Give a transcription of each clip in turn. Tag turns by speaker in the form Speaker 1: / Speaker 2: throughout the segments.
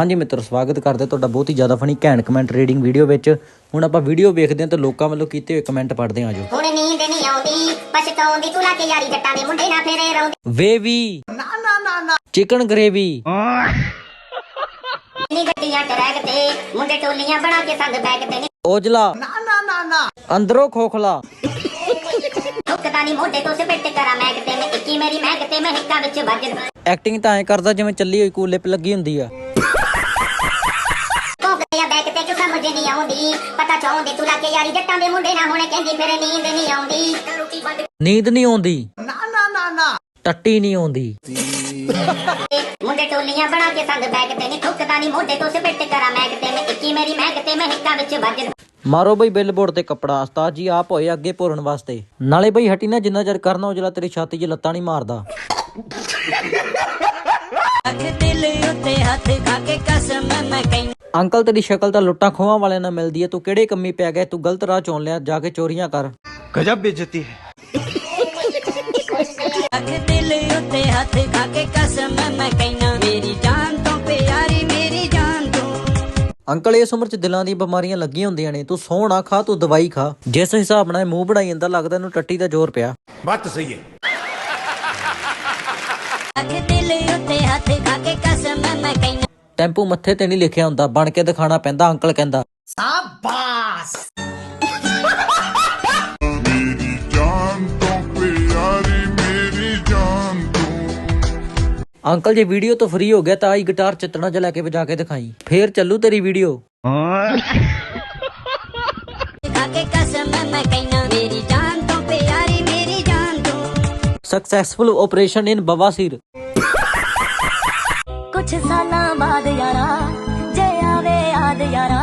Speaker 1: ਹਾਂਜੀ ਮਿੱਤਰੋ ਸਵਾਗਤ ਕਰਦੇ ਤੁਹਾਡਾ ਬਹੁਤ ਹੀ ਜ਼ਿਆਦਾ ਫਨੀ ਘੈਂਟ ਕਮੈਂਟ ਰੀਡਿੰਗ ਵੀਡੀਓ ਵਿੱਚ। ਹੁਣ ਆਪਾਂ ਵੀਡੀਓ ਵੇਖਦੇ ਹਾਂ ਤੇ ਲੋਕਾਂ ਵੱਲੋਂ ਕੀਤੇ ਹੋਏ ਕਮੈਂਟ ਪੜ੍ਹਦੇ ਹਾਂ ਆਜੋ
Speaker 2: ਹੁਣ ਨੀਂਦ ਨਹੀਂ ਆਉਂਦੀ ਪਛਤਾਉਂਦੀ ਤੂੰ ਲਾ ਕੇ ਯਾਰੀ ਜੱਟਾਂ ਦੇ ਮੁੰਡੇ ਨਾਲ ਫੇਰੇ ਰੌਂਦੀ।
Speaker 1: ਵੇਵੀ। ਨਾ ਨਾ ਨਾ ਨਾ। ਚਿਕਨ ਗ੍ਰੇਵੀ
Speaker 2: ਨੀ ਗੱਡੀਆਂ ਟਰੈਕ ਤੇ ਮੁੰਡੇ ਟੋਲੀਆਂ ਬਣਾ ਕੇ ਸੰਗ ਬੈਗ ਤੇ ਨੀ
Speaker 1: ਔਜਲਾ। ਨਾ ਨਾ ਨਾ ਨਾ। ਅੰਦਰੋਂ ਖੋਖਲਾ।
Speaker 2: ਠੁੱਕਦਾ ਨੀ ਮੋਢੇ ਤੋਂ ਸਿਪਟ ਕਰਾਂ ਮੈਂ ਕਿਤੇ ਮੈਂ ਇੱਕੀ ਮੇਰੀ ਮੈਂ ਕਿਤੇ ਮੈਂ ਹਿੱਕਾਂ ਵਿੱਚ ਵੱਜ
Speaker 1: ਐਕਟਿੰਗ ਤਾਂ ਐ ਕਰਦਾ ਜਿਵੇਂ ਚੱਲੀ ਹੋਈ ਕੂਲੇ 'ਤੇ ਲੱਗੀ ਹੁੰਦੀ ਆ।
Speaker 2: ਤੇ ਕਿ ਸਮਝ ਨਹੀਂ ਆਉਂਦੀ। ਪਤਾ ਚਾਹੁੰਦੀ ਤੂੰ ਲਾ ਕੇ ਯਾਰੀ ਜੱਟਾਂ ਦੇ ਮੁੰਡੇ ਨਾਲ ਹੁਣੇ ਕਹਿੰਦੀ ਫਿਰ ਨੀਂਦ ਨਹੀਂ ਆਉਂਦੀ।
Speaker 1: ਨੀਂਦ ਨਹੀਂ ਆਉਂਦੀ। ਨਾ ਨਾ ਨਾ ਨਾ। ਟੱਟੀ ਨਹੀਂ ਆਉਂਦੀ।
Speaker 2: ਮੁੰਡੇ ਟੋਲੀਆਂ ਬਣਾ ਕੇ ਸੰਗ ਬੈਗ ਤੇ ਨੀ ਠੁੱਕਦਾ ਨੀ ਮੋਢੇ ਤੋਂ ਸਿਪਟ ਕਰਾਂ ਮੈਂ ਕਿਤੇ ਮੈਂ ਇੱਕੀ ਮੇਰੀ ਮੈਂ ਕਿਤੇ ਮੈਂ ਹਿੱਕਾਂ ਵਿੱਚ ਵੱਜ
Speaker 1: ਮਾਰੋ ਬਈ ਬਿੱਲਬੋਰਡ ਤੇ ਕੱਪੜਾ ਉਸਤਾਦ ਜੀ ਆਪ ਹੋਏ ਅੱਗੇ ਭੋਰਨ ਵਾਸਤੇ। ਨਾਲੇ ਬਈ ਹਟੀ ਨਾ ਜਿੰਨਾ ਚਿਰ ਕਰਨਾ ਔਜਲਾ ਤੇਰੀ ਛਾਤੀ 'ਚ ਲੱਤਾਂ ਨਹੀਂ ਮਾਰਦਾ।
Speaker 3: ਅੱਖ ਦਿਲ ਉੱਤੇ ਹੱਥ ਖਾ ਕੇ ਕਸਮ ਮੈਂ ਕਹਿ
Speaker 1: ਅੰਕਲ ਤੇਰੀ ਸ਼ਕਲ ਤਾਂ ਲੁੱਟਾਂ ਖੋਹਾਂ ਵਾਲਿਆਂ ਨਾਲ ਮਿਲਦੀ ਹੈ ਤੂੰ ਕਿਹੜੇ ਕੰਮੀ ਪੈ ਗਿਆ ਤੂੰ ਗਲਤ ਰਾਹ ਚੁਣ ਲਿਆ ਜਾ ਕੇ ਚੋਰੀਆਂ ਕਰ।
Speaker 3: ਗਜਬ ਬੇਇੱਜ਼ਤੀ ਹੈ।
Speaker 1: ਅੰਕਲ ਇਸ ਉਮਰ 'ਚ ਦਿਲਾਂ ਦੀ ਬਿਮਾਰੀਆਂ ਲੱਗੀਆਂ ਹੁੰਦੀਆਂ ਨੇ ਤੂੰ ਸੋਹਣਾ ਖਾ ਤੂੰ ਦਵਾਈ ਖਾ। ਜਿਸ ਹਿਸਾਬ ਨਾਲ ਮੂੰਹ ਬਣਾਈ ਜਾਂਦਾ ਲੱਗਦਾ ਇਹਨੂੰ ਟੱਟੀ ਦਾ ਜ਼ੋਰ ਪਿਆ।
Speaker 3: ਬਾਤ ਸਹੀ ਹੈ।
Speaker 1: ਟੈਂਪੂ ਮੱਥੇ ਤੇ ਨਹੀਂ ਲਿਖਿਆ ਹੁੰਦਾ ਬਣ ਕੇ ਦਿਖਾਣਾ ਪੈਂਦਾ ਅੰਕਲ ਕਹਿੰਦਾ।
Speaker 4: ਸਾਬਾਸ।
Speaker 1: ਅੰਕਲ ਜੇ ਵੀਡੀਓ ਤੋਂ ਫ੍ਰੀ ਹੋ ਗਿਆ ਤਾਂ ਆਈ ਗਿਟਾਰ ਚਿੱਤਣਾ ਚ ਕੇ ਵਜਾ ਕੇ ਦਿਖਾਈ। ਫੇਰ ਚੱਲੂ ਤੇਰੀ ਵੀਡੀਓ। ਸਕਸੈਸਫੁਲ ਆਪਰੇਸ਼ਨ ਇਨ ਬਵਾਸੀਰ
Speaker 3: ਕੁਛ ਸਾਲਾਂ ਬਾਅਦ ਯਾਰਾ ਜੇ ਆਵੇ ਯਾਦ ਯਾਰਾ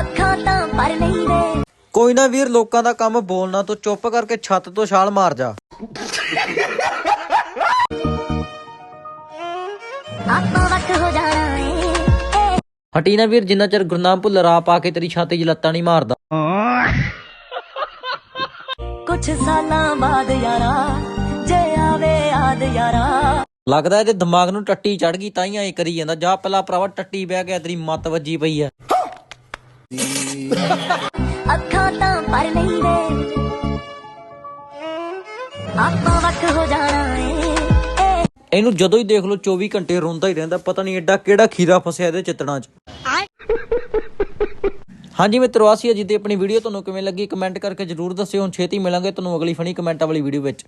Speaker 3: ਅੱਖਾਂ ਤਾਂ ਭਰ ਨਹੀਂ ਦੇ
Speaker 1: ਕੋਈ ਨਾ ਵੀਰ ਲੋਕਾਂ ਦਾ ਕੰਮ ਬੋਲਣਾ ਤੂੰ ਚੁੱਪ ਕਰਕੇ ਛੱਤ ਤੋਂ ਛਾਲ ਮਾਰ ਜਾ।
Speaker 3: ਆਪਾਂ ਵੱਖ ਹੋ ਜਾਣਾ ਏ। ਏ।
Speaker 1: ਹਟੀ ਨਾ ਵੀਰ ਜਿੰਨਾ ਚਿਰ ਗੁਰਨਾਮ ਭੁੱਲਰ ਆ ਪਾ ਕੇ ਤੇਰੀ ਛਾਤੀ 'ਚ ਲੱਤਾਂ ਨਹੀਂ ਮਾਰਦਾ।
Speaker 3: ਕੁਛ ਸਾਲਾਂ ਬਾਅਦ ਯਾਰਾ ਜੇ ਆਵੇ ਯਾਦ ਯਾਰਾ
Speaker 1: ਲੱਗਦਾ ਇਹਦੇ ਦਿਮਾਗ ਨੂੰ ਟੱਟੀ ਚੜ ਗਈ ਤਾਂ ਹੀ ਐ ਕਰੀ ਜਾਂਦਾ। ਜਾ ਪਹਿਲਾਂ ਭਰਾਵਾ ਟੱਟੀ ਬਹਿ ਗਿਆ ਤੇਰੀ ਮੱਤ ਵੱਜੀ ਪਈ ਐ।
Speaker 3: ਅੱਖਾਂ ਤਾਂ ਭਰ ਨਹੀਂ ਦੇ ਆਪਾਂ ਵੱਖ ਹੋ ਜਾਣਾ ਏ। ਏ।
Speaker 1: ਇਹਨੂੰ ਜਦੋਂ ਹੀ ਦੇਖ ਲਓ 24 ਘੰਟੇ ਰੋਂਦਾ ਹੀ ਰਹਿੰਦਾ। ਪਤਾ ਨਹੀਂ ਐਡਾ ਕਿਹੜਾ ਖੀਰਾ ਫਸਿਆ ਇਹਦੇ ਚਿੱਤੜਾਂ 'ਚ। ਹਾਂਜੀ ਮਿੱਤਰੋ ਆਸੀ ਜੀ ਦੀ ਆਪਣੀ ਵੀਡੀਓ ਤੁਹਾਨੂੰ ਕਿਵੇਂ ਲੱਗੀ? ਕਮੈਂਟ ਕਰਕੇ ਜਰੂਰ ਦੱਸਿਓ। ਹੁਣ ਛੇਤੀ ਮਿਲਾਂਗੇ ਤੁਹਾਨੂੰ ਅਗਲੀ ਫਨੀ ਕਮੈਂਟਾਂ ਵਾਲੀ ਵੀਡੀਓ ਵਿੱਚ।